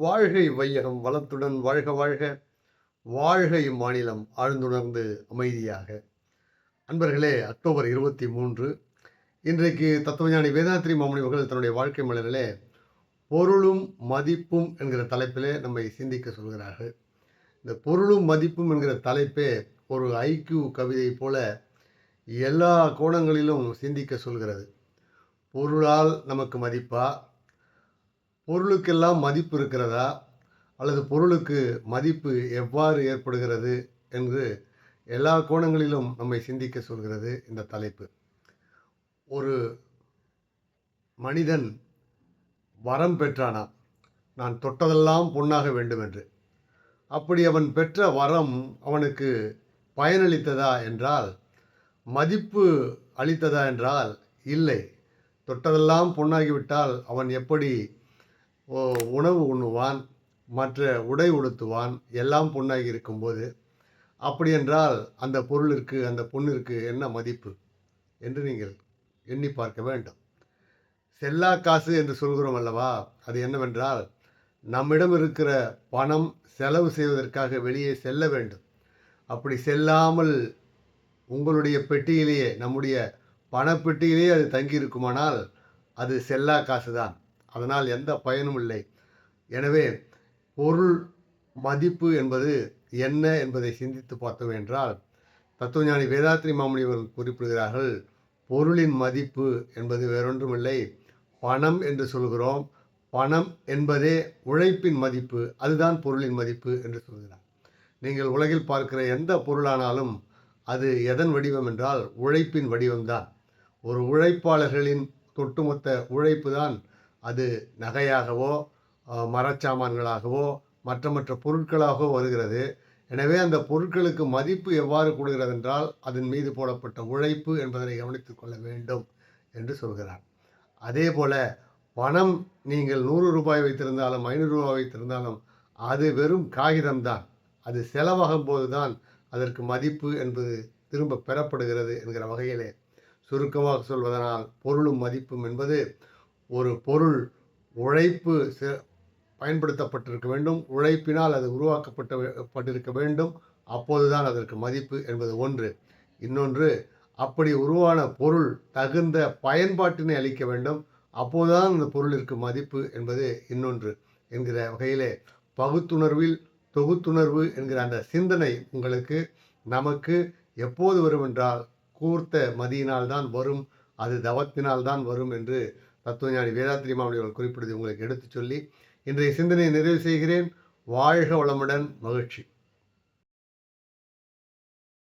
வாழ்கை வையகம் வளத்துடன் வாழ்க வாழ்க. வாழ்கை மாநிலம் ஆழ்ந்துணர்ந்து அமைதியாக. அன்பர்களே அக்டோபர் இருபத்தி மூன்று. இன்றைக்கு தத்துவஞானி வேதாத்ரி மாமணி அவர்கள் தன்னுடைய வாழ்க்கை மலரிலே பொருளும் மதிப்பும் என்கிற தலைப்பிலே நம்மை சிந்திக்க சொல்கிறார்கள். இந்த பொருளும் மதிப்பும் என்கிற தலைப்பே ஒரு ஐக்கியூ கவிதை போல எல்லா கோணங்களிலும் சிந்திக்க சொல்கிறது. பொருளால் நமக்கு மதிப்பா? பொருளுக்கெல்லாம் மதிப்பு இருக்கிறதா? அல்லது பொருளுக்கு மதிப்பு எவ்வாறு ஏற்படுகிறது? என்று எல்லா கோணங்களிலும் நம்மை சிந்திக்க சொல்கிறது இந்த தலைப்பு. ஒரு மனிதன் வரம் பெற்றானாம் நான் தொட்டதெல்லாம் பொன்னாக வேண்டும் என்று அப்படி அவன் பெற்ற வரம் அவனுக்கு பயனளித்ததா என்றால் மதிப்பு அளித்ததா என்றால் இல்லை. தொட்டதெல்லாம் பொன்னாகிவிட்டால் அவன் எப்படி உணவு உண்ணுவான் மற்ற உடை உடுத்துவான் எல்லாம் பொண்ணாகி இருக்கும்போது அப்படி என்றால் அந்த பொருளிற்கு அந்த பொண்ணிற்கு என்ன மதிப்பு? என்று நீங்கள் எண்ணி பார்க்க வேண்டும். செல்லா காசு என்று சொல்கிறோம் அல்லவா? அது என்னவென்றால் நம்மிடம் இருக்கிற பணம் செலவு செய்வதற்காக வெளியே செல்ல வேண்டும். அப்படி செல்லாமல் உங்களுடைய பெட்டியிலேயே நம்முடைய பணப்பெட்டியிலேயே அது தங்கி இருக்குமானால் அது செல்லா காசு தான் அதனால் எந்த பயனும் இல்லை. எனவே பொருள் மதிப்பு என்பது என்ன என்பதை சிந்தித்து பார்த்தோம் என்றால் தத்துவஞானி வேதாத்ரி மாமுனி அவர்கள் குறிப்பிடுகிறார்கள் பொருளின் மதிப்பு என்பது வேறொன்றுமில்லை. பணம் என்று சொல்கிறோம். பணம் என்பதே உழைப்பின் மதிப்பு. அதுதான் பொருளின் மதிப்பு என்று சொல்கிறார். நீங்கள் உலகில் பார்க்கிற எந்த பொருளானாலும் அது எதன் வடிவம் என்றால் உழைப்பின் வடிவம்தான். ஒரு உழைப்பாளர்களின் ஒட்டுமொத்த உழைப்பு தான் அது நகையாகவோ மரச்சாமான்களாகவோ மற்ற மற்ற பொருட்களாகவோ வருகிறது. எனவே அந்த பொருட்களுக்கு மதிப்பு எவ்வாறு கூடுகிறது என்றால் அதன் மீது போடப்பட்ட உழைப்பு என்பதனை கவனித்துக் கொள்ள வேண்டும் என்று சொல்கிறார். அதே போல பணம் நீங்கள் நூறு ரூபாய் வைத்திருந்தாலும் ஐநூறு ரூபாய் வைத்திருந்தாலும் அது வெறும் காகிதம்தான். அது செலவாகும் போதுதான் அதற்கு மதிப்பு என்பது திரும்ப பெறப்படுகிறது என்கிற வகையிலே சுருக்கமாக சொல்வதனால் பொருளும் மதிப்பும் என்பது ஒரு பொருள் உழைப்பு செ- பயன்படுத்தப்பட்டிருக்க வேண்டும். உழைப்பினால் அது உருவாக்கப்பட்ட பட்டிருக்க வேண்டும். அப்போதுதான் அதற்கு மதிப்பு என்பது ஒன்று. இன்னொன்று அப்படி உருவான பொருள் தகுந்த பயன்பாட்டினை அளிக்க வேண்டும். அப்போதுதான் அந்த பொருளிற்கு மதிப்பு என்பது இன்னொன்று என்கிற வகையிலே பகுத்துணர்வில் தொகுத்துணர்வு என்கிற அந்த சிந்தனை உங்களுக்கு நமக்கு எப்போது வரும் என்றால் கூர்த்த மதியினால் தான் வரும் அது தவத்தினால் தான் வரும் என்று தத்துவஞானி வேதாத்ரி மாமணி அவர்கள் குறிப்பிடுவதை உங்களுக்கு எடுத்துச் சொல்லி இன்றைய சிந்தனையை நிறைவு செய்கிறேன். வாழ்க வளமுடன் மகிழ்ச்சி.